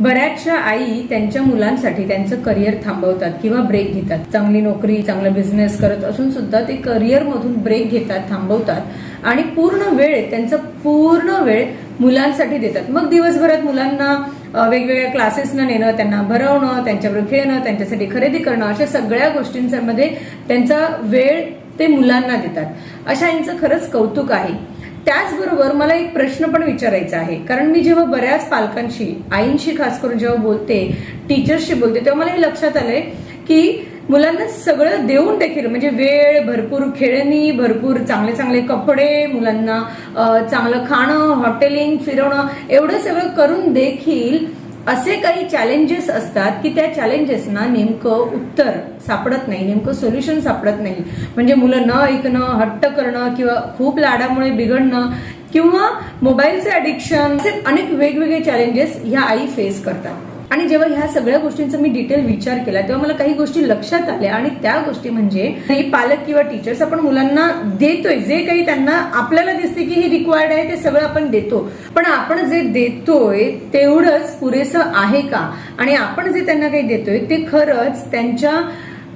बऱ्याचशा आई त्यांच्या मुलांसाठी त्यांचं करिअर थांबवतात किंवा ब्रेक घेतात. चांगली नोकरी चांगला बिझनेस करत असून सुद्धा ते करिअर मधून ब्रेक घेतात थांबवतात आणि पूर्ण वेळ त्यांचा पूर्ण वेळ मुलांसाठी देतात. मग दिवसभरात मुलांना वेगवेगळ्या क्लासेसना नेणं त्यांना भरवणं त्यांच्याबरोबर खेळणं त्यांच्यासाठी खरेदी करणं अशा सगळ्या गोष्टींमध्ये त्यांचा वेळ ते मुलांना देतात. अशा यांचं खरंच कौतुक आहे. त्याचबरोबर मला एक प्रश्न पण विचारायचा आहे. कारण मी जेव्हा बऱ्याच पालकांशी आईंशी खास करून जेव्हा बोलते टीचर्सशी बोलते तेव्हा मला हे लक्षात आलंय की मुलांना सगळं देऊन देखील म्हणजे वेळ भरपूर खेळणी भरपूर चांगले चांगले कपडे मुलांना चांगलं खाणं हॉटेलिंग फिरवणं एवढं सगळं करून देखील असे काही चॅलेंजेस असतात की त्या चॅलेंजेसना नेमकं उत्तर सापडत नाही नेमकं सोल्युशन सापडत नाही. म्हणजे मुलं न ऐकणं हट्ट करणं किंवा खूप लाडामुळे बिघडणं किंवा मोबाईलचे अडिक्शन असे अनेक वेगवेगळे चॅलेंजेस ह्या आई फेस करतात. आणि जेव्हा ह्या सगळ्या गोष्टींचा मी डिटेल विचार केला तेव्हा मला काही गोष्टी लक्षात आल्या. आणि त्या गोष्टी म्हणजे हे पालक किंवा टीचर्स आपण मुलांना देतोय जे काही त्यांना आपल्याला दिसते की हे रिक्वायर्ड आहे ते सगळं आपण देतो. पण आपण जे देतोय तेवढंच पुरेसं आहे का? आणि आपण जे त्यांना काही देतोय ते खरंच त्यांच्या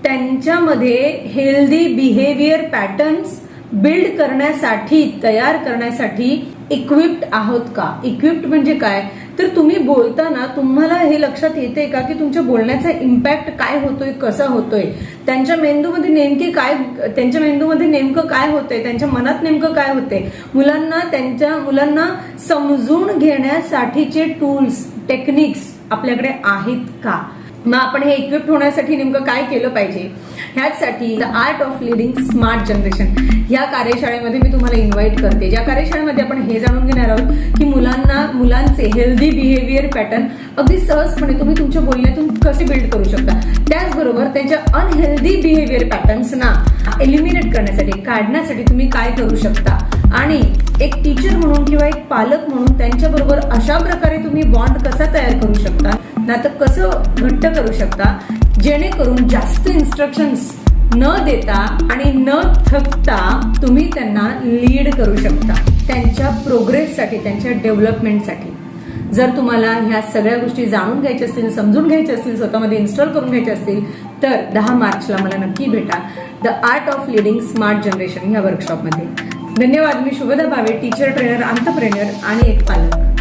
त्यांच्यामध्ये हेल्दी बिहेवियर पॅटर्न्स बिल्ड करण्यासाठी तयार करण्यासाठी इक्विप्ड आहोत का? इक्विप्ड म्हणजे काय? तर तुम्ही बोलताना तुम्हाला हे लक्षात येते का की तुमच्या बोलण्याचा इम्पॅक्ट काय होतोय कसा होतोय? त्यांच्या मेंदूमध्ये नेमके काय त्यांच्या मेंदूमध्ये नेमकं काय होतंय? त्यांच्या मनात नेमकं काय होतंय? मुलांना त्यांच्या मुलांना समजून घेण्यासाठीचे टूल्स टेक्निक्स आपल्याकडे आहेत का? मग आपण हे इक्विप्ड होण्यासाठी नेमकं काय केलं पाहिजे? ह्याचसाठी the art of leading smart generation ह्या कार्यशाळेमध्ये मी तुम्हाला इन्व्हाइट करते. ज्या कार्यशाळेमध्ये आपण हे जाणून घेणार आहोत की मुलांना मुलांचे हेल्दी बिहेवियर पॅटर्न अगदी सहजपणे तुम्ही तुमच्या बोलण्यातून कसे बिल्ड करू शकता? त्याचबरोबर त्यांच्या अनहेल्दी बिहेवियर पॅटर्न्सना एलिमिनेट करण्यासाठी काढण्यासाठी तुम्ही काय करू शकता? आणि एक टीचर म्हणून किंवा एक पालक म्हणून त्यांच्याबरोबर अशा प्रकारे तुम्ही बॉन्ड कसा तयार करू शकता? नातं कसं घट्ट करू शकता? जेणेकरून जास्त इन्स्ट्रक्शन्स न देता आणि न थकता तुम्ही त्यांना लीड करू शकता. त्यांच्या प्रोग्रेससाठी त्यांच्या डेव्हलपमेंटसाठी जर तुम्हाला ह्या सगळ्या गोष्टी जाणून घ्यायच्या असतील समजून घ्यायच्या असतील स्वतःमध्ये इन्स्टॉल करून घ्यायच्या असतील तर दहा मार्चला मला नक्की भेटा. The art of leading smart generation ह्या वर्कशॉपमध्ये धन्यवाद. मी Shubhada Bhave teacher trainer entrepreneur आणि एक पालक.